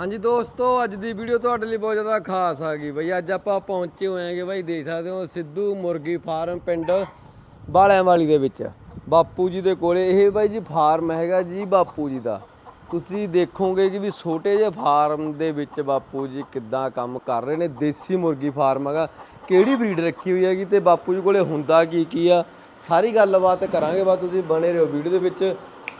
ਹਾਂਜੀ ਦੋਸਤੋ, ਅੱਜ ਦੀ ਵੀਡੀਓ ਤੁਹਾਡੇ ਲਈ ਬਹੁਤ ਜ਼ਿਆਦਾ ਖਾਸ ਆ ਗਈ। ਬਈ ਅੱਜ ਆਪਾਂ ਪਹੁੰਚੇ ਹੋਏ ਆਂਗੇ ਬਾਈ, ਦੇਖ ਸਕਦੇ ਹੋ ਸਿੱਧੂ ਮੁਰਗੀ ਫਾਰਮ ਪਿੰਡ ਬਾਲਿਆਂ ਵਾਲੀ ਦੇ ਵਿੱਚ। ਬਾਪੂ ਜੀ ਦੇ ਕੋਲੇ, ਇਹ ਬਾਈ ਜੀ ਫਾਰਮ ਹੈਗਾ ਜੀ ਬਾਪੂ ਜੀ ਦਾ। ਤੁਸੀਂ ਦੇਖੋਗੇ ਕਿ ਵੀ ਛੋਟੇ ਜਿਹੇ ਫਾਰਮ ਦੇ ਵਿੱਚ ਬਾਪੂ ਜੀ ਕਿੱਦਾਂ ਕੰਮ ਕਰ ਰਹੇ ਨੇ। ਦੇਸੀ ਮੁਰਗੀ ਫਾਰਮ ਹੈਗਾ, ਕਿਹੜੀ ਬਰੀਡ ਰੱਖੀ ਹੋਈ ਹੈਗੀ ਤੇ ਬਾਪੂ ਜੀ ਕੋਲੇ ਹੁੰਦਾ ਕੀ ਕੀ ਆ, ਸਾਰੀ ਗੱਲਬਾਤ ਕਰਾਂਗੇ। ਬਾ ਤੁਸੀਂ ਬਣੇ ਰਹੋ ਵੀਡੀਓ ਦੇ ਵਿੱਚ।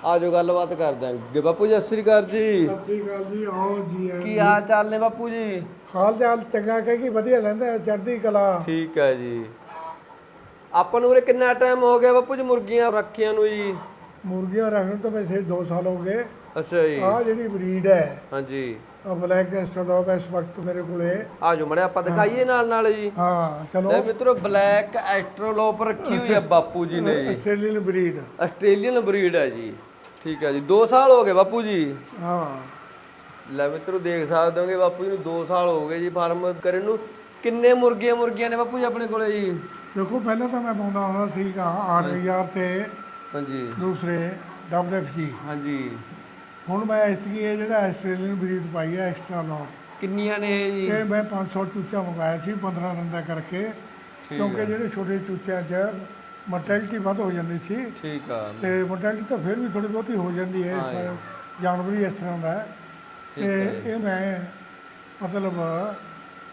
ਆਜੋ ਗੱਲਬਾਤ ਕਰ ਦਾਂਗੇ ਬਾਪੂ ਜੀ ਸਤਿ ਸ੍ਰੀ ਅਕਾਲ ਜੀ। ਸਤਿ ਸ੍ਰੀ ਅਕਾਲ ਜੀ ਆਓ ਜੀ ਆਇਆਂ। ਕੀ ਹਾਲ ਚਾਲ ਨੇ ਬਾਪੂ ਜੀ? ਹਾਲ ਚਾਲ ਚੰਗਾ ਕਹਿ ਕੇ ਵਧੀਆ ਰਹਿੰਦਾ ਚੜ੍ਹਦੀ ਕਲਾ। ਠੀਕ ਹੈ ਜੀ। ਆਪਾਂ ਨੂੰ ਉਰੇ ਕਿੰਨਾ ਟਾਈਮ ਹੋ ਗਿਆ ਬਾਪੂ ਜੀ ਮੁਰਗੀਆਂ ਰੱਖੀਆਂ ਨੂੰ ਜੀ? ਮੁਰਗੀਆਂ ਰੱਖਣ ਤੋਂ ਵੈਸੇ 2 ਸਾਲ ਹੋ ਗਏ। ਅੱਛਾ ਜੀ। ਆਹ ਜਿਹੜੀ ਬਰੀਡ ਹੈ ਹਾਂਜੀ। ਆ ਬਲੈਕ ਐਸਟਰੋਡੌਗ ਇਸ ਵਕਤ ਮੇਰੇ ਕੋਲੇ। ਆਜੋ ਮੜੇ ਆਪਾਂ ਦਿਖਾਈਏ ਨਾਲ ਨਾਲ ਜੀ। ਹਾਂ ਚਲੋ। ਲੈ ਮਿੱਤਰੋ ਬਲੈਕ ਐਸਟ੍ਰੋਲੋਪ ਰੱਖੀ ਹੋਈ ਹੈ ਬਾਪੂ ਜੀ ਨੇ ਜੀ। ਆਸਟ੍ਰੇਲੀਅਨ ਬਰੀਡ ਆਸਟ੍ਰੇਲੀਅਨ ਬਰੀਡ ਹੈ ਜੀ। ਠੀਕ ਹੈ ਜੀ 2 ਸਾਲ ਹੋ ਗਏ ਬਾਪੂ ਜੀ। ਹਾਂ। ਲੈ ਮਿੱਤਰੋ ਦੇਖ ਸਕਦੇ ਹੋਗੇ ਬਾਪੂ ਜੀ ਨੂੰ 2 ਸਾਲ ਹੋ ਗਏ ਜੀ ਫਾਰਮ ਕਰਨ ਨੂੰ। ਕਿੰਨੇ ਮੁਰਗੀਆਂ ਮੁਰਗੀਆਂ ਨੇ ਬਾਪੂ ਜੀ ਆਪਣੇ ਕੋਲੇ ਜੀ? ਦੇਖੋ ਪਹਿਲਾਂ ਤਾਂ ਮੈਂ ਪਾਉਂਦਾ ਹੁੰਦਾ ਸੀਗਾ ਆਰਆਰ ਤੇ ਹਾਂਜੀ। ਦੂਸਰੇ ਡਬਲਯੂਐਫਜੀ ਹਾਂਜੀ। ਹੁਣ ਮੈਂ ਇਸ ਕੀ ਇਹ ਜਿਹੜਾ ਆਸਟ੍ਰੇਲੀਅਨ ਬਰੀਡ ਪਾਈ ਹੈ ਐਕਸਟਰਾ ਲੌਟ ਕਿੰਨੀਆਂ ਨੇ ਇਹ ਜੀ? ਇਹ ਮੈਂ 500 ਚੂਚਾ ਮੰਗਾਇਆ ਸੀ 15 ਦਿਨ ਦਾ ਕਰਕੇ। ਕਿਉਂਕਿ ਜਿਹੜੇ ਛੋਟੇ ਚੂਚਿਆਂ 'ਚ ਮੋਰਟੈਲਿਟੀ ਵੱਧ ਹੋ ਜਾਂਦੀ ਸੀ। ਠੀਕ ਆ। ਤੇ ਮੋਰਟੈਲਿਟੀ ਤਾਂ ਫਿਰ ਵੀ ਥੋੜੀ ਬਹੁਤੀ ਹੋ ਜਾਂਦੀ ਹੈ। ਇਸ ਜਾਨਵਰ ਹੀ ਇਸ ਤਰ੍ਹਾਂ ਦਾ ਹੈ। ਤੇ ਇਹ ਮੈਂ ਮਤਲਬ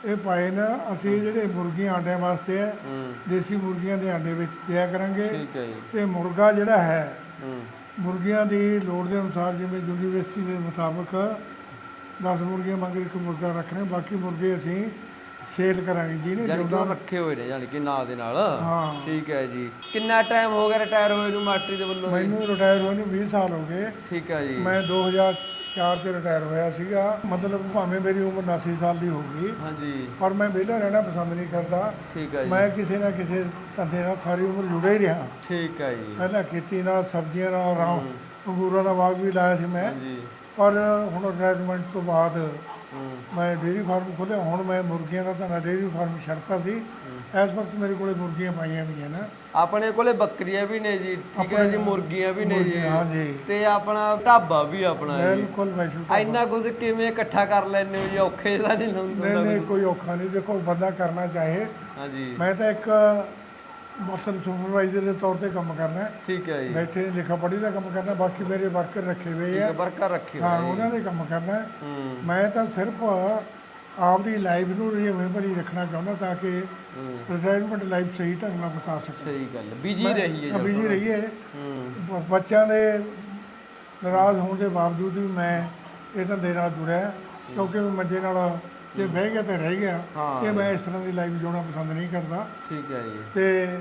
ਇਹ ਪਾਏ ਨਾ ਅਸੀਂ ਜਿਹੜੇ ਮੁਰਗੀਆਂ ਆਂਡਿਆਂ ਵਾਸਤੇ ਹੈ ਹੂੰ। ਦੇਸੀ ਮੁਰਗੀਆਂ ਦੇ ਆਂਡੇ ਵਿੱਚ ਦਿਆ ਕਰਾਂਗੇ। ਠੀਕ ਹੈ ਜੀ। ਤੇ ਮੁਰਗਾ ਜਿਹੜਾ ਹੈ ਹੂੰ। ਮੁਰਗੀਆਂ ਦੀ ਲੋੜ ਦੇ ਅਨੁਸਾਰ ਜਿਵੇਂ ਯੂਨੀਵਰਸਿਟੀ ਦੇ ਮੁਤਾਬਕ 10 ਮੁਰਗੀਆਂ ਮੰਗ ਇੱਕ ਮੁਰਗਾ ਰੱਖਣੇ ਬਾਕੀ ਮੁਰਗੇ ਅਸੀਂ ਸੇਲ ਕਰਾਂਗੇ ਜਿਹਨੇ ਯਾਨੀ ਕਿ ਉਹ ਰੱਖੇ ਹੋਏ ਨੇ ਯਾਨੀ ਕਿ ਨਾਲ ਦੇ ਨਾਲ। ਹਾਂ। ਠੀਕ ਹੈ ਜੀ। ਕਿੰਨਾ ਟਾਈਮ ਹੋ ਗਿਆ ਰਿਟਾਇਰ ਹੋਏ ਨੂੰ ਮਾਸਟਰੀ ਦੇ ਵੱਲੋਂ ਜੀ? ਮੈਨੂੰ ਰਿਟਾਇਰ ਹੋਏ ਨੂੰ 20 ਸਾਲ ਹੋ ਗਏ। ਠੀਕ ਹੈ ਜੀ। ਮੈਂ 2004 ਚ ਰਿਟਾਇਰ ਹੋਇਆ ਸੀਗਾ। ਮਤਲਬ ਭਾਵੇਂ ਮੇਰੀ ਉਮਰ 89 ਸਾਲ ਦੀ ਹੋ ਗਈ। ਹਾਂਜੀ। ਪਰ ਮੈਂ ਵਿਹਲਾ ਰਹਿਣਾ ਪਸੰਦ ਨਹੀਂ ਕਰਦਾ। ਠੀਕ ਹੈ ਜੀ। ਮੈਂ ਕਿਸੇ ਨਾ ਕਿਸੇ ਧੰਦੇ ਨਾਲ ਸਾਰੀ ਉਮਰ ਜੁੜਿਆ ਹੀ ਰਿਹਾ। ਠੀਕ ਹੈ ਜੀ। ਪਹਿਲਾਂ ਖੇਤੀ ਨਾਲ ਸਬਜ਼ੀਆਂ ਨਾਲ ਰਾਮ ਅੰਗੂਰਾਂ ਦਾ ਬਾਗ ਵੀ ਲਾਇਆ ਸੀ ਮੈਂ। ਹਾਂਜੀ। ਪਰ ਹੁਣ ਰਿਟਾਇਰਮੈਂਟ ਤੋਂ ਬਾਅਦ ਮੈਂ ਡੇਅਰੀ ਫਾਰਮ ਖੋਲ੍ਹਿਆ ਹੁਣ ਮੈਂ ਮੁਰਗੀਆਂ ਦਾ ਤਾਂ ਡੇਅਰੀ ਫਾਰਮ ਛੱਡਤਾ ਸੀ। ਇਸ ਵਕਤ ਮੇਰੇ ਕੋਲੇ ਮੁਰਗੀਆਂ ਪਾਈਆਂ ਹੋਈਆਂ ਨੇ। ਆਪਣੇ ਕੋਲੇ ਬੱਕਰੀਆਂ ਵੀ ਨੇ ਜੀ ਠੀਕ ਹੈ ਜੀ ਮੁਰਗੀਆਂ ਵੀ ਨੇ ਜੀ। ਹਾਂ ਜੀ ਤੇ ਆਪਣਾ ਢਾਬਾ ਵੀ ਆਪਣਾ ਜੀ। ਬਿਲਕੁਲ ਮੈਂ ਇੰਨਾ ਕੁਝ ਕਿਵੇਂ ਇਕੱਠਾ ਕਰ ਲੈਂਦੇ ਹੋ ਜੀ? ਔਖੇ ਤਾਂ ਨਹੀਂ ਹੁੰਦਾ ਨਹੀਂ ਨਹੀਂ ਕੋਈ ਔਖਾ ਨਹੀਂ। ਦੇਖੋ ਬੰਦਾ ਕਰਨਾ ਚਾਹੇ। ਹਾਂਜੀ। ਮੈਂ ਤਾਂ ਇੱਕ ਮਸਲ ਸੁਪਰਵਾਈਜ਼ਰ ਦੇ ਤੌਰ ਤੇ ਕੰਮ ਕਰਨਾ ਹੈ। ਠੀਕ ਹੈ ਜੀ। ਬੈਠੇ ਲਿਖਾ ਪੜ੍ਹੀ ਦਾ ਕੰਮ ਕਰਨਾ ਬਾਕੀ ਮੇਰੇ ਵਰਕਰ ਰੱਖੇ ਹੋਏ ਆ। ਵਰਕਰ ਰੱਖੇ ਹਾਂ ਹੋਏ ਉਹਨਾਂ ਨੇ ਕੰਮ ਕਰਨਾ ਹੈ। ਹੂੰ। ਮੈਂ ਤਾਂ ਸਿਰਫ ਆਪਦੀ ਲਾਈਫ ਨੂੰ ਰਿਵੇਂ ਭਰੀ ਰੱਖਣਾ ਚਾਹੁੰਦਾ ਤਾਂ ਕਿ ਹੂੰ। ਰਿਟਾਇਰਮੈਂਟ ਲਾਈਫ ਸਹੀ ਢੰਗ ਨਾਲ ਬਿਤਾ ਸਕਾਂ ਸਹੀ ਗੱਲ ਬਿਜ਼ੀ ਰਹੀ ਹੈ ਜੀ ਰਹੀਏ। ਹੂੰ। ਬ- ਬੱਚਿਆਂ ਦੇ ਨਾਰਾਜ਼ ਹੋਣ ਦੇ ਬਾਵਜੂਦ ਵੀ ਮੈਂ ਇਹ ਧੰਦੇ ਨਾਲ ਜੁੜਿਆ ਕਿਉਂਕਿ ਮੈਂ ਮੰਜੇ ਨਾਲ ਜੇ ਬਹਿ ਗਿਆ ਤੇ ਰਹਿ ਗਿਆ। ਹਾਂ। ਇਹ ਮੈਂ ਇਸ ਤਰ੍ਹਾਂ ਦੀ ਲਾਈਫ ਜਿਉਣਾ ਪਸੰਦ ਨਹੀਂ ਕਰਦਾ। ਠੀਕ ਹੈ ਜੀ। ਤੇ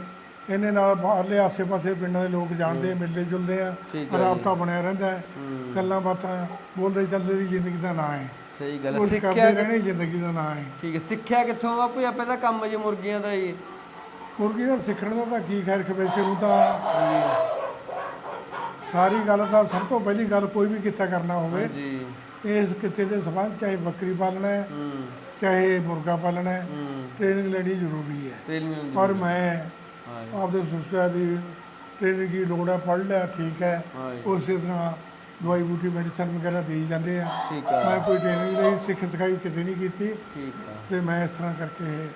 ਇਹਨੇ ਨਾਲ ਬਾਹਰਲੇ ਆਸੇ-ਪਾਸੇ ਪਿੰਡਾਂ ਦੇ ਲੋਕ ਜਾਣਦੇ ਮਿਲਦੇ ਜੁਲਦੇ ਆ। ਠੀਕ ਹੈ ਰਾਬਤਾ ਬਣਿਆ ਰਹਿੰਦਾ ਹੈ। ਹੂੰ। ਗੱਲਾਂ ਬਾਤਾਂ ਬੋਲਦੇ ਚੱਲਦੇ ਦੀ ਜ਼ਿੰਦਗੀ ਦਾ ਨਾਂ ਹੈ। ਸਹੀ ਗੱਲ ਹੈ। ਸਿੱਖਿਆ ਕਰਦੇ ਰਹਿਣੇ ਜ਼ਿੰਦਗੀ ਦਾ ਨਾਂ ਹੈ। ਠੀਕ ਹੈ। ਸਿੱਖਿਆ ਕਿੱਥੋਂ ਬਾਪੂ ਜੀ? ਆਪੇ ਦਾ ਕੰਮ ਜੀ ਮੁਰਗੀਆਂ ਦਾ ਜੀ ਮੁਰਗੀ ਦਾ ਸਿੱਖਣ ਦਾ ਤਾਂ ਕੀ ਖੈਰ ਖਵੇ ਸ਼ੁਰੂ ਤਾਂ ਸਾਰੀ ਗੱਲ ਤਾਂ ਸਭ ਤੋਂ ਪਹਿਲੀ ਗੱਲ ਕੋਈ ਵੀ ਕਿੱਤਾ ਕਰਨਾ ਹੋਵੇ। ਜੀ ਇਸ ਕਿੱਤੇ ਦੇ ਸੰਬੰਧ ਚਾਹੇ ਬੱਕਰੀ ਪਾਲਣਾ ਹੈ ਹੂੰ। ਚਾਹੇ ਮੁਰਗਾ ਪਾਲਣਾ ਹੈ ਹੂੰ। ਟ੍ਰੇਨਿੰਗ ਲੈਣੀ ਜ਼ਰੂਰੀ ਹੈ। ਟ੍ਰੇਨਿੰਗ ਪਰ ਮੈਂ ਹਾਂ ਜੀ, ਆਪਦੇ ਸੋਚਿਆ ਵੀ ਟ੍ਰੇਨਿੰਗ ਦੀ ਲੋੜ ਹੈ ਪੜ੍ਹ ਲਿਆ ਠੀਕ ਹੈ। ਹਾਂ ਜੀ, ਉਸੇ ਤਰ੍ਹਾਂ ਦਵਾਈ ਬੂਟੀ ਮੈਡੀਸਨ ਵਗੈਰਾ ਦੇਈ ਜਾਂਦੇ ਆ। ਠੀਕ ਆ। ਮੈਂ ਕੋਈ ਟ੍ਰੇਨਿੰਗ ਲਈ ਸਿੱਖ ਸਿਖਾਈ ਕਿਤੇ ਨਹੀਂ ਕੀਤੀ। ਠੀਕ ਆ। ਤੇ ਮੈਂ ਇਸ ਤਰ੍ਹਾਂ ਕਰਕੇ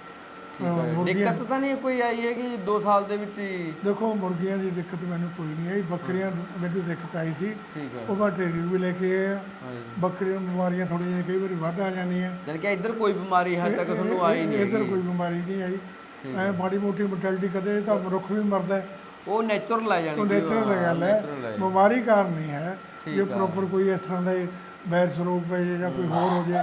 ਠੀਕ ਅਹ, ਹੈ। ਮੁਰਗੀਆਂ ਦਿੱਕਤ ਤਾਂ ਨਹੀਂ ਕੋਈ ਆਈ ਹੈ ਕਿ 2 ਸਾਲ ਦੇ ਵਿੱਚ ਹੀ? ਦੇਖੋ ਮੁਰਗੀਆਂ ਦੀ ਦਿੱਕਤ ਮੈਨੂੰ ਕੋਈ ਨਹੀਂ ਆਈ। ਬੱਕਰੀਆਂ ਮੈਨੂੰ ਦਿੱਕਤ ਆਈ ਸੀ। ਠੀਕ ਹੈ। ਉਹ ਮੈਂ ਟ੍ਰੇਨਿੰਗ ਵੀ ਲੈ ਕੇ ਆਇਆ। ਬੱਕਰੀਆਂ ਨੂੰ ਬਿਮਾਰੀਆਂ ਥੋੜ੍ਹੀਆਂ ਜਿਹੀਆਂ ਕਈ ਵਾਰੀ ਵੱਧ ਆ ਜਾਂਦੀਆਂ। ਯਾਨੀ ਕਿ ਇੱਧਰ ਕੋਈ ਬਿਮਾਰੀ ਹਾਲ ਤੱਕ ਤੁਹਾਨੂੰ ਆਈ ਨਹੀਂ ਇੱਧਰ ਹੈਗੀ। ਕੋਈ ਬਿਮਾਰੀ ਨਹੀਂ ਆਈ। ਐ ਮਾੜੀ ਮੋਟੀ ਮੋਰਟੈਲਿਟੀ ਕਦੇ ਤਾਂ ਰੁੱਖ ਵੀ ਮਰਦਾ ਹੈ। ਉਹ ਨੇਚਰਲ ਆ ਜਾਣੀ ਉਹ ਨੇਚਰਲ ਗੱਲ ਹੈ। ਬਿਮਾਰੀ ਕਾਰਨ ਨਹੀਂ ਹੈ। ਜੇ ਪ੍ਰੋਪਰ ਕੋਈ ਇਸ ਤਰ੍ਹਾਂ ਦਾ ਵਾਇਰਸ ਰੋਗ ਪੈ ਜਾਏ ਜਾਂ ਕੋਈ ਹੋਰ ਹੋ ਜਾਏ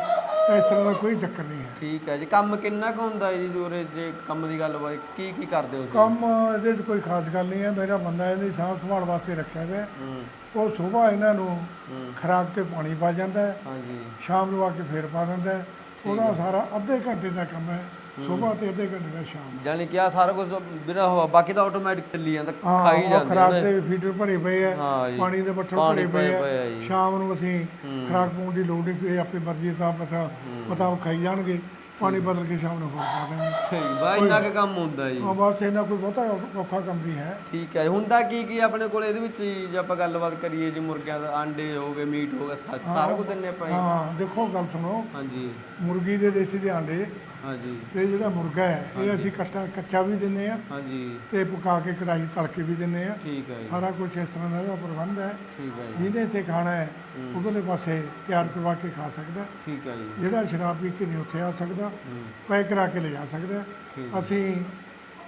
ਇਸ ਤਰ੍ਹਾਂ ਦਾ ਕੋਈ ਚੱਕਰ ਨਹੀਂ ਹੈ। ਠੀਕ ਹੈ ਜੀ ਕੰਮ ਕਿੰਨਾ ਕੁ ਹੁੰਦਾ ਹੈ ਜੀ ਜੋਰੇ ਜੇ ਕੰਮ ਦੀ ਗੱਲ ਬਾਰੇ? ਕੀ ਕੀ ਕਰਦੇ ਹੋ ਕੰਮ ਇਹਦੇ 'ਚ ਕੋਈ ਖਾਸ ਗੱਲ ਨਹੀਂ ਹੈ ਮੇਰਾ ਬੰਦਾ ਇਹਦੀ ਸਾਂਭ ਸੰਭਾਲ ਵਾਸਤੇ ਰੱਖਿਆ ਹੋਇਆ ਹੈ। ਹੂੰ। ਉਹ ਸਵੇਰ ਇਹਨਾਂ ਨੂੰ ਹੂੰ। ਖਰਾਕ ਤੇ ਪਾਣੀ ਪਾ ਜਾਂਦਾ ਹੈ ਹਾਂਜੀ। ਸ਼ਾਮ ਨੂੰ ਆ ਕੇ ਫੇਰ ਪਾ ਦਿੰਦਾ ਹੈ। ਉਹਦਾ ਸਾਰਾ ਅੱਧੇ ਘੰਟੇ ਦਾ ਕੰਮ ਹੈ। ਸਵੇਰ ਤੇ ਅੱਧੇ ਘੰਟੇ ਦਾ ਸ਼ਾਮ ਯਾਨੀ ਕਿ ਆ ਸਾਰਾ ਕੁਝ ਬਿਨਾ ਹਵਾ ਬਾਕੀ ਤਾਂ ਆਟੋਮੈਟਿਕ ਚੱਲੀ ਜਾਂਦਾ ਹਾਂ ਖਾਈ ਜਾਂਦੇ ਖਰਾਕ ਨੇ। ਦੇ ਵੀ ਫੀਡਰ ਭਰੇ ਪਏ ਆ ਹਾਂ ਪਾਣੀ ਦੇ ਬੱਠਲ ਭਰੇ ਪਏ ਆ। ਸ਼ਾਮ ਨੂੰ ਅਸੀਂ ਖਰਾਕ ਪਾਉਣ ਦੀ ਲੋੜ ਨਹੀਂ ਪਈ ਆਪਣੀ ਮਰਜ਼ੀ ਦਾ ਪਤਾ ਮੁਤਾਬਕ ਖਾਈ ਜਾਣਗੇ ਪਾਣੀ ਬਦਲ ਕੇ ਸ਼ਾਮ ਨੂੰ ਹੋਰ ਪਾ ਦੇਣਗੇ। ਸਹੀ ਬਾਈ ਇੰਨਾ ਕੁ ਕੰਮ ਹੁੰਦਾ ਜੀ। ਆ ਬਸ ਇਹਨਾਂ ਕੋਈ ਬਹੁਤਾ ਔਖਾ ਕੰਮ ਵੀ ਹੈ। ਠੀਕ ਹੈ ਹੁੰਦਾ ਕੀ ਕੀ ਆਪਣੇ ਕੋਲ ਇਹਦੇ ਵਿੱਚ ਜੀ, ਆਪਾਂ ਗੱਲਬਾਤ ਕਰੀਏ ਜੀ ਮੁਰਗਿਆਂ ਦਾ ਆਂਡੇ ਹੋ ਗਏ ਮੀਟ ਹੋ ਗਿਆ ਸਾਰਾ ਕੁਝ ਦਿੰਨੇ ਆਪਾਂ? ਹਾਂ ਦੇਖੋ ਗੱਲ ਸੁਣੋ। ਹਾਂਜੀ। ਮੁਰਗੀ ਦੇ ਦੇਸੀ ਦੇ ਆਂਡੇ ਹਾਂਜੀ। ਤੇ ਜਿਹੜਾ ਮੁਰਗਾ ਹੈ ਇਹ ਅਸੀਂ ਕੱਚਾ ਕੱਚਾ ਵੀ ਦਿੰਨੇ ਆ ਹਾਂਜੀ। ਤੇ ਪਕਾ ਕੇ ਕੜਾਈ ਤਲ ਕੇ ਵੀ ਦਿੰਨੇ ਆ ਠੀਕ ਹੈ ਜੀ। ਸਾਰਾ ਕੁਝ ਇਸ ਤਰ੍ਹਾਂ ਦਾ ਇਹਦਾ ਪ੍ਰਬੰਧ ਹੈ। ਠੀਕ ਹੈ ਜੀ। ਜਿਹਨੇ ਇੱਥੇ ਖਾਣਾ ਹੈ ਉਧਰਲੇ ਪਾਸੇ ਤਿਆਰ ਕਰਵਾ ਕੇ ਖਾ ਸਕਦਾ ਹੈ। ਠੀਕ ਹੈ ਜੀ। ਜਿਹੜਾ ਸ਼ਰਾਬ ਪੀ ਕੇ ਨਹੀਂ ਉੱਥੇ ਆ ਸਕਦਾ ਹੂੰ। ਪੈਕ ਕਰਾ ਕੇ ਲਿਜਾ ਸਕਦਾ ਹੈ। ਠੀਕ ਅਸੀਂ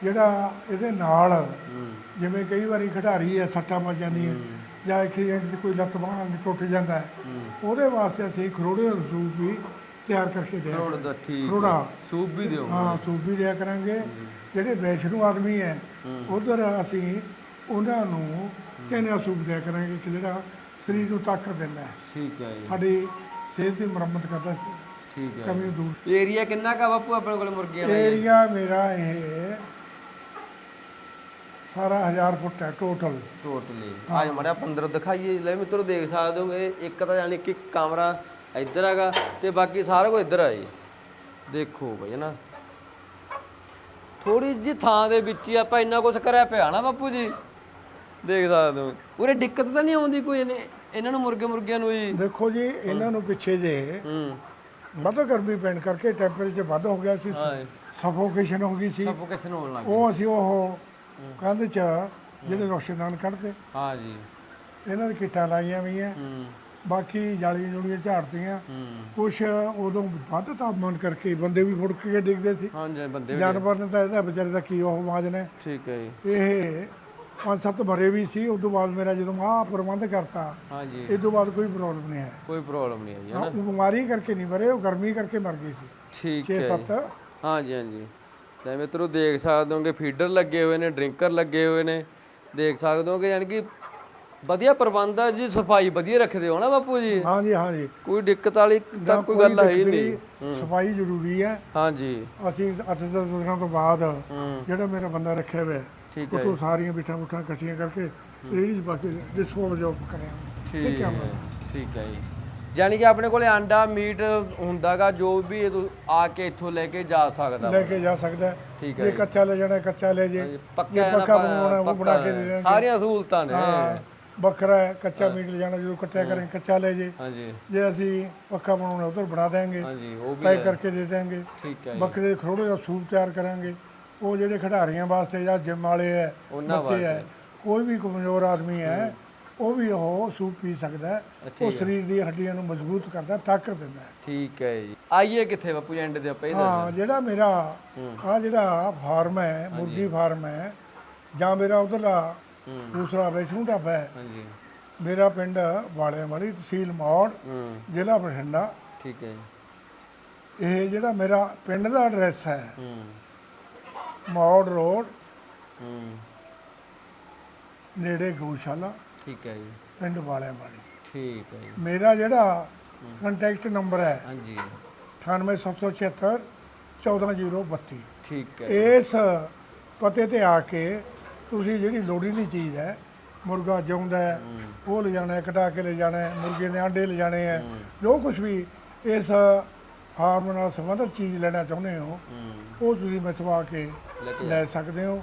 ਜਿਹੜਾ ਇਹਦੇ ਨਾਲ ਹੂੰ। ਜਿਵੇਂ ਕਈ ਵਾਰੀ ਖਿਡਾਰੀ ਹੈ ਸੱਟਾਂ ਵੱਜ ਜਾਂਦੀਆਂ ਜਾਂ ਐਕਸੀਡੈਂਟ 'ਚ ਕੋਈ ਲੱਤ ਬਾਂਹ ਟੁੱਟ ਜਾਂਦਾ ਹੈ। ਹੂੰ। ਉਹਦੇ ਵਾਸਤੇ ਅਸੀਂ ਖਰੋੜੇ ਸੂਪ ਵੀ ਤਿਆਰ ਕਰਕੇ ਦਿਆ ਕਰੋੜ ਦਾ ਠੀਕ ਕਰੋੜਾ। ਸੂਪ ਵੀ ਦਿਓ। ਹਾਂ ਸੂਪ ਵੀ ਦਿਆ ਕਰਾਂਗੇ। ਜਿਹੜੇ ਵੈਸ਼ਨੂ ਆਦਮੀ ਹੈ ਉਧਰ ਅਸੀਂ ਉਹਨਾਂ ਨੂੰ ਕਹਿੰਦੇ ਸੂਪ ਦਿਆ ਕਰਾਂਗੇ ਕਿ ਜਿਹੜਾ ਸਰੀਰ ਨੂੰ ਤਾਕਤ ਦਿੰਦਾ ਹੈ। ਠੀਕ ਹੈ ਸਾਡੀ ਸਿਹਤ ਦੀ ਮੁਰੰਮਤ ਕਰਦਾ ਹੈ। ਠੀਕ ਹੈ ਕਮੀ ਦੂਰ। ਏਰੀਆ ਕਿੰਨਾ ਕਾ ਬਾਪੂ ਆਪਣੇ ਕੋਲ ਮੁਰਗੀਆਂ ਦਾ? ਏਰੀਆ ਮੇਰਾ ਇਹ ਸਾਰਾ 1000 ਫੁੱਟ ਹੈ ਟੋਟਲ ਟੋਟਲੀ ਅੱਜ ਮੜਿਆ 15 ਦਿਖਾਈਏ। ਲੈ ਮਿੱਤਰੋ ਦੇਖ ਸਕਦੇ ਹੋ ਇਹ ਇੱਕ ਤਾਂ ਯਾਨੀ ਕਿ ਕਮਰਾ ਇੱਧਰ ਹੈਗਾ ਤੇ ਬਾਕੀ ਸਾਰਾ ਕੁਝ ਇੱਧਰ ਆ ਜੀ। ਦੇਖੋ ਬਈ ਨਾ ਥੋੜੀ ਜਿਹੀ ਥਾਂ ਦੇ ਵਿੱਚ ਹੀ ਆਪਾਂ ਇੰਨਾ ਕੁਝ ਕਰਿਆ ਪਿਆ ਨਾ ਬਾਪੂ ਜੀ। ਦੇਖ ਸਕਦੇ ਹੋ। ਉਰੇ ਦਿੱਕਤ ਤਾਂ ਨਹੀਂ ਆਉਂਦੀ ਕੋਈ ਇਹਨੇ- ਇਹਨਾਂ ਨੂੰ ਮੁਰਗੇ ਮੁਰਗਿਆਂ ਨੂੰ ਜੀ। ਦੇਖੋ ਜੀ ਇਹਨਾਂ ਨੂੰ ਪਿੱਛੇ ਜੇ ਹੂੰ। ਮਤਲਬ ਗਰਮੀ ਪੈਣ ਕਰਕੇ ਟੈਂਪਰੇਚਰ ਵੱਧ ਹੋ ਗਿਆ ਸੀ। ਹਾਂ ਸਫੋਕੇਸ਼ਨ ਹੋ ਗਈ ਸੀ। ਸਭ ਕਿਸੇ ਨੂੰ ਹੋਣ ਲੱਗ ਉਹ ਅਸੀਂ ਉਹ ਕੰਧ 'ਚ ਜਿਹੜੇ ਰੋਸ਼ਨਦਾਨ ਕੱਢਦੇ। ਹਾਂ ਜੀ। ਇਹਨਾਂ ਦੀ ਕਿੱਟਾਂ ਲਾਈਆਂ ਹੋਈਆਂ। ਹੂੰ। ਬਾਕੀ ਜਾਲੀਆਂ ਜੁਲੀਆਂ ਝਾੜਤੀਆਂ। ਕੁਛ ਉਦੋਂ ਵੱਧ ਤਾਪਮਾਨ ਕਰਕੇ ਬੰਦੇ ਵੀ ਫੁੜਕ ਕੇ ਡਿੱਗਦੇ ਸੀ। ਬੰਦੇ ਵੀ- ਜਾਨਵਰ ਨੇ ਤਾਂ ਇਹਦਾ ਵਿਚਾਰੇ ਦਾ ਕੀ ਉਹ ਆਵਾਜ਼ ਨੇ। ਠੀਕ ਹੈ ਜੀ। ਇਹ ਪੰਜ ਸੱਤ ਮਰੇ ਵੀ ਸੀ ਉਸ ਤੋਂ ਬਾਅਦ ਮੇਰਾ ਜਦੋਂ ਆਹ ਪ੍ਰਬੰਧ ਕਰਤਾ ਹਾਂ ਜੀ ਇਸ ਤੋਂ ਬਾਅਦ ਕੋਈ ਪ੍ਰੋਬਲਮ ਨਹੀਂ ਹੈ। ਕੋਈ ਪ੍ਰੋਬਲਮ ਨਹੀਂ ਆਈ ਹਾਂ, ਉਹ ਬਿਮਾਰੀ ਕਰਕੇ ਨਹੀਂ ਮਰੇ ਉਹ ਗਰਮੀ ਕਰਕੇ ਮਰ ਗਏ ਸੀ। ਠੀਕ 6 ਹੈ ਜੀ। 7 ਹਾਂਜੀ ਹਾਂਜੀ। ਤੇ ਮਿੱਤਰੋ ਦੇਖ ਸਕਦੇ ਹੋਗੇ ਫੀਡਰ ਲੱਗੇ ਹੋਏ ਨੇ ਡਰਿੰਕਰ ਲੱਗੇ ਹੋਏ ਨੇ। ਦੇਖ ਸਕਦੇ ਹੋ ਕਿ ਯਾਨੀ ਕਿ ਵਧੀਆ ਪ੍ਰਬੰਧ ਆ ਜੀ ਸਫ਼ਾਈ ਵਧੀਆ ਰੱਖਦੇ ਹੋ ਨਾ ਬਾਪੂ ਜੀ? ਹਾਂਜੀ ਹਾਂਜੀ। ਕੋਈ ਦਿੱਕਤ ਵਾਲੀ ਤਾਂ ਕੋਈ ਗੱਲ ਹੈ ਹੀ ਨਹੀਂ। ਸਫ਼ਾਈ ਜ਼ਰੂਰੀ ਹੈ। ਹਾਂਜੀ। ਅਸੀਂ ਅੱਠ ਦਸ ਦਿਨਾਂ ਤੋਂ ਬਾਅਦ ਹੂੰ। ਜਿਹੜਾ ਮੇਰਾ ਬੰਦਾ ਰੱਖਿਆ ਹੋਇਆ ਹੈ, ਠੀਕ ਹੈ ਉੱਥੋਂ ਸਾਰੀਆਂ ਬਿਠਾ ਬੁਠਾ ਇਕੱਠੀਆਂ ਕਰਕੇ ਰੇੜੀ ਪਾ ਕੇ ਡਿਸਪੋਜ਼ ਜੋਬ ਕਰਿਆ ਠੀਕ ਹੈ। ਠੀਕ ਹੈ ਜੀ। ਯਾਨੀ ਕਿ ਆਪਣੇ ਕੋਲੇ ਆਂਡਾ ਮੀਟ ਹੁੰਦਾਗਾ ਜੋ ਵੀ ਇਹ ਤੋਂ ਆ ਕੇ ਇੱਥੋਂ ਲੈ ਕੇ ਜਾ ਸਕਦਾ। ਲੈ ਕੇ ਜਾ ਸਕਦਾ। ਹੈ। ਠੀਕ ਜੇ। ਕੱਚਾ ਲੈ ਜਾਣਾ ਕੱਚਾ ਲੈ ਜੇ। ਪੱਕਾ ਹੈ ਬਣਾਉਣਾ ਉਹ ਬਣਾ ਕੇ ਦੇ ਹੈ। ਦੇਣਗੇ। ਸਾਰੀਆਂ ਸਹੂਲਤਾਂ ਨੇ। ਬੱਕਰਾ ਹੈ ਕੱਚਾ ਮੀਟ ਲੈ ਜਾਣਾ ਜਦੋਂ ਕੱਟਿਆ ਕਰੇ ਕੱਚਾ ਲੈ ਜੇ। ਹਾਂਜੀ। ਜੇ ਅਸੀਂ ਪੱਕਾ ਬਣਾਉਣਾ ਉਧਰ ਬਣਾ ਦੇਾਂਗੇ ਹਾਂਜੀ ਉਹ ਵੀ ਪੈਕ। ਕਰਕੇ ਦੇ ਦੇਾਂਗੇ ਠੀਕ ਹੈ। ਬੱਕਰੇ ਦੇ ਖਰੋੜੇ ਦਾ ਸੂਪ ਤਿਆਰ ਕਰਾਂਗੇ। ਉਹ ਜਿਹੜੇ ਖਿਡਾਰੀਆਂ ਵਾਸਤੇ ਜਾਂ ਜਿਮ ਵਾਲੇ ਹੈ ਉਹਨਾਂ ਬੱਚੇ ਹੈ ਕੋਈ ਵੀ ਕਮਜ਼ੋਰ ਆਦਮੀ ਹੈ ਉਹ ਵੀ ਉਹ ਸੂਪ ਪੀ ਸਕਦਾ ਹੈ। ਉਹ ਸਰੀਰ ਦੀ ਹੱਡੀਆਂ ਨੂੰ ਮਜ਼ਬੂਤ ਕਰਦਾ ਤਾਕਤ ਦਿੰਦਾ ਠੀਕ ਹੈ ਜੀ। ਆਈਏ ਕਿੱਥੇ ਬਾਪੂ ਜੀ ਐਂਡ ਦੇ ਆਪਾਂ ਇਹਦਾ ਹਾਂ ਜਿਹੜਾ ਮੇਰਾ ਆ ਜਿਹੜਾ ਫਾਰਮ ਹੈ ਮੁਰਗੀ ਫਾਰਮ ਹੈ ਜਾਂ ਮੇਰਾ ਉਧਰਲਾ। ਦੂਸਰਾ ਵੈਸ਼ਨੂ ਢਾਬਾ ਹੈ। ਹਾਂਜੀ। ਮੇਰਾ ਪਿੰਡ ਵਾਲਿਆਂ ਵਾਲੀ ਤਹਿਸੀਲ ਮੌੜ ਹੂੰ। ਜ਼ਿਲ੍ਹਾ ਬਠਿੰਡਾ। ਠੀਕ ਹੈ ਜੀ। ਇਹ ਜਿਹੜਾ ਮੇਰਾ ਪਿੰਡ ਦਾ ਐਡਰੈਸ ਹੈ ਹੂੰ। ਮੌੜ ਰੋਡ ਹੂੰ। ਨੇੜੇ ਗਊਸ਼ਾਲਾ ਠੀਕ ਹੈ ਜੀ। ਪਿੰਡ ਵਾਲਿਆਂ ਵਾਲੀ ਠੀਕ ਹੈ ਜੀ। ਮੇਰਾ ਜਿਹੜਾ ਕੰਟੈਕਟ ਨੰਬਰ ਹੈ ਹਾਂਜੀ। 98776 14032 ਠੀਕ ਹੈ ਇਸ ਪਤੇ ਤੇ ਆ ਕੇ ਤੁਸੀਂ ਜਿਹੜੀ ਲੋੜੀਂਦੀ ਚੀਜ਼ ਹੈ ਮੁਰਗਾ ਜਿਉਂਦਾ ਹੈ ਉਹ ਲੈ ਜਾਣਾ ਹੈ ਕਟਾ ਕੇ ਲੈ ਜਾਣਾ ਹੈ ਮੁਰਗੇ ਦੇ ਆਂਡੇ ਲੈ ਜਾਣੇ ਹੈ। ਜੋ ਕੁਝ ਵੀ ਇਸ ਫਾਰਮ ਨਾਲ ਸੰਬੰਧਿਤ ਚੀਜ਼ ਲੈਣਾ ਚਾਹੁੰਦੇ ਹੋ ਉਹ ਤੁਸੀਂ ਮੈਥੋਂ ਆ ਕੇ ਲੈ ਸਕਦੇ ਹੋ।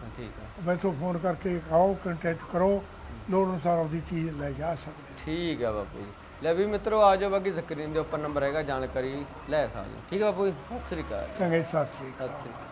ਮੈਥੋਂ ਫੋਨ ਕਰਕੇ ਆਓ ਕੰਟੈਕਟ ਕਰੋ ਲੋੜ ਅਨੁਸਾਰ ਆਪਦੀ ਚੀਜ਼ ਲੈ ਜਾ ਸਕਦੇ। ਠੀਕ ਹੈ ਬਾਪੂ ਜੀ। ਲੈ ਵੀ ਮਿੱਤਰੋ ਆ ਜਾਓ ਬਾਕੀ ਸਕਰੀਨ ਦੇ ਉੱਪਰ ਨੰਬਰ ਹੈਗਾ ਜਾਣਕਾਰੀ ਲੈ ਸਕਦੇ। ਠੀਕ ਹੈ ਬਾਪੂ ਜੀ? ਸਤਿ ਸ੍ਰੀ ਅਕਾਲ। ਚੰਗੇ ਸਤਿ ਸ੍ਰੀ ਅਕਾਲ।